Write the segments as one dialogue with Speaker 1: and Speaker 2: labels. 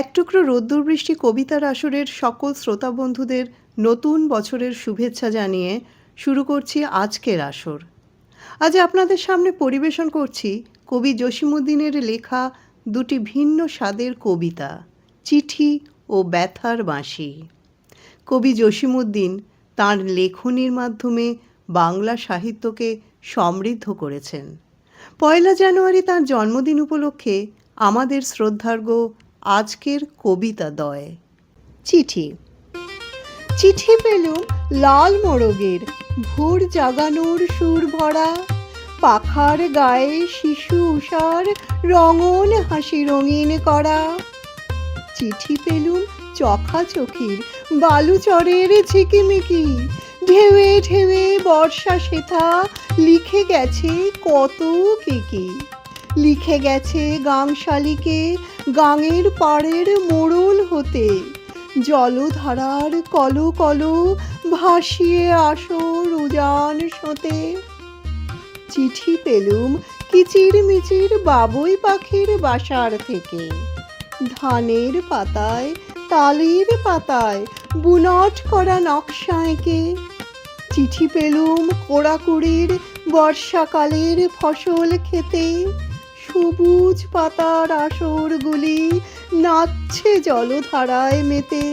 Speaker 1: এক টুকরো রোদ্দুর বৃষ্টি কবিতার আসরের সকল শ্রোতা বন্ধুদের নতুন বছরের শুভেচ্ছা জানিয়ে শুরু করছি আজকের আসর আজ আপনাদের সামনে পরিবেশন করছি কবি জসিমুদ্দিনের লেখা দুটি ভিন্ন স্বাদের কবিতা, চিঠি ও ব্যথার বাঁশি। কবি জসিমুদ্দিন তাঁর লেখনীর মাধ্যমে বাংলা সাহিত্যকে সমৃদ্ধ করেছেন। পয়লা জানুয়ারি তার জন্মদিন উপলক্ষে আমাদের শ্রদ্ধার্ঘ আজকের কবিতা দয়। চিঠি। চিঠি পেলুম লাল মোরগের, ভোর জাগানোর সুর ভরা। পাখার গায়ে শিশু উষার রঙন হাসি রঙিন করা। চিঠি পেলুম চখাচখির বালুচরের ঝিকিমিকি। ঢেউয়ে ঢেউয়ে বর্ষা শেথা লিখে গেছে কত কি কি। লিখে গেছে গাংশালিকে গাঙের পাড়ের মোড়ল হতে। জলধারার কলো কলো ভাসিয়ে আসর উজান সোতে চিঠি পেলুম কিচির মিচির বাবুই পাখির বাসার থেকে। ধানের পাতায়, তালের পাতায় বুনট করা নকশা এঁকে। চিঠি পেলুম কোড়াকুড়ির বর্ষাকালের ফসল খেতে। সবুজ পাতার আসরগুলি নাচছে জলধারায় মেতে।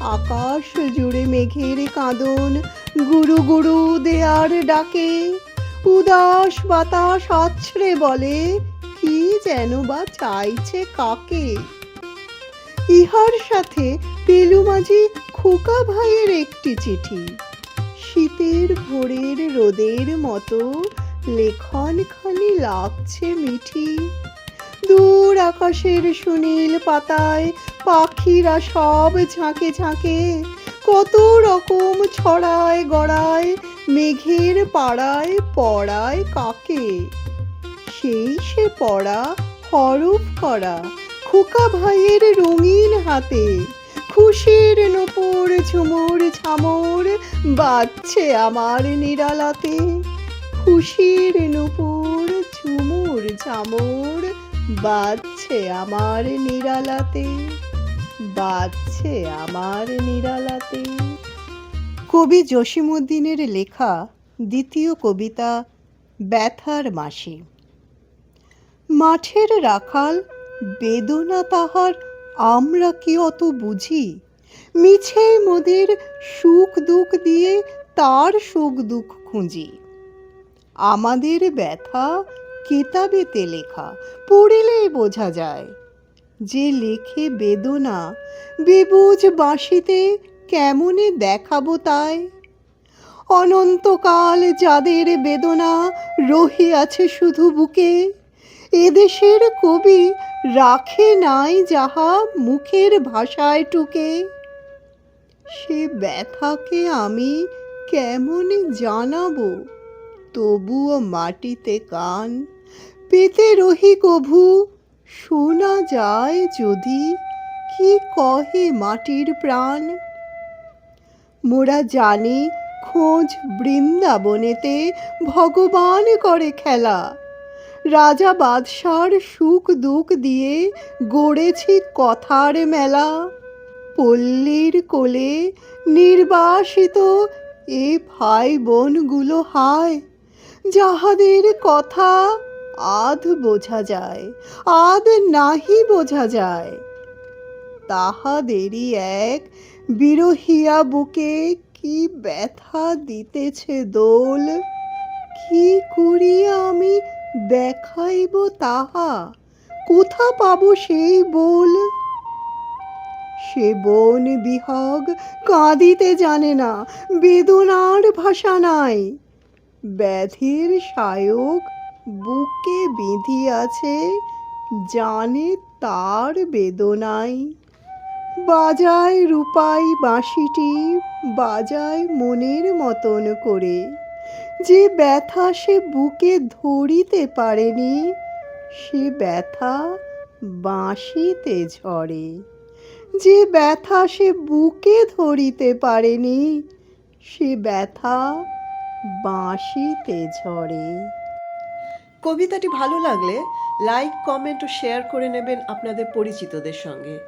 Speaker 1: আকাশ জুড়ে মেঘের কাঁদন গুরু গুরু দেয়ার ডাকে। উদাস বাতাস আছড়ে বলে, কি যেন বা চাইছে কাকে? ইহার সাথে পেলুমাঝি খোকা ভাইয়ের একটি চিঠি। শীতের ভোরের রোদের মতো লেখন খানি লাগছে মিঠি। দূর আকাশের সুনীল পাতায় পাখিরা সব ঝাঁকে ঝাঁকে, কত রকম ছড়ায় গড়ায়, মেঘের পাড়ায় পড়ায় কাকে? সেই সে পড়া হরফ করা খোকা ভাইয়ের রঙিন হাতে, খুশির নপুর ঝুমুর ঝামর বাজছে আমার নিরালাতে। খুশির নপুর ঝুমুর ঝামর বাজছে আমার নিরালাতে, বাজছে আমার নিরালাতে। কবি জসিমুদ্দিনের লেখা দ্বিতীয় কবিতা ব্যথার মাসি। মাঠের রাখাল, বেদনা তাহার, আমরা কি অত বুঝি? মিছে মোদের সুখ দুঃখ দিয়ে তার সুখ দুঃখ খুঁজি। আমাদের ব্যথা কেতাবেতে লেখা, পড়িলেই বোঝা যায়। যে লেখে বেদনা বেবুঝ বাঁশিতে কেমনে দেখাবো তাই? অনন্তকাল যাদের বেদনা রহিয়াছে শুধু বুকে, এদেশের কবি রাখে নাই যাহা মুখের ভাষায় টুকে। সে ব্যথাকে আমি কেমনে জানাব? তবুও মাটিতে কান পেতে রহি কভু। শোনা যায় যদি কি কহে মাটির প্রাণ। মোরা জানি খোঁজ বৃন্দাবনেতে ভগবান করে খেলা। রাজা বাদশার সুখ দুঃখ দিয়ে গড়েছি কথার মেলা। পল্লীর কোলে নির্বাসিত এ ভাই বোনগুলো হায়। যাহাদের কথা আধ বোঝা যায়, আধ নাহি বোঝা যায়, তাহাদেরই এক বিরহিয়া বুকে কি ব্যথা দিতেছে দোল? কি করিয়া আমি দেখাইব তাহা? কোথা পাবো সেই বোল? সে বন বিহগ কাঁদিতে জানে না, বেদনার ভাষা নাই। ব্যাধির সায়ক বুকে বিঁধিয়াছে, জানে তার বেদনাই। বাজায় রূপাই বাঁশিটি, বাজায় মনের মতন করে। যে ব্যথা সে বুকে ধরিতে পারেনি, সে ব্যথা বাঁশিতে ঝরে। যে ব্যথা সে বুকে ধরিতে পারেনি, সে ব্যথা বাঁশিতে ঝরে। কবিতাটি ভালো লাগলে লাইক, কমেন্ট ও শেয়ার করে নেবেন আপনাদের পরিচিতদের সঙ্গে।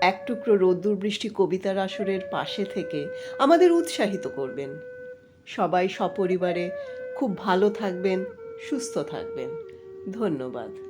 Speaker 1: এক টুকরো রোদ্দুর বৃষ্টি কবিতার আসরের পাশে থেকে আমাদের উৎসাহিত করবেন। সবাই সপরিবারে খুব ভালো থাকবেন, সুস্থ থাকবেন। ধন্যবাদ।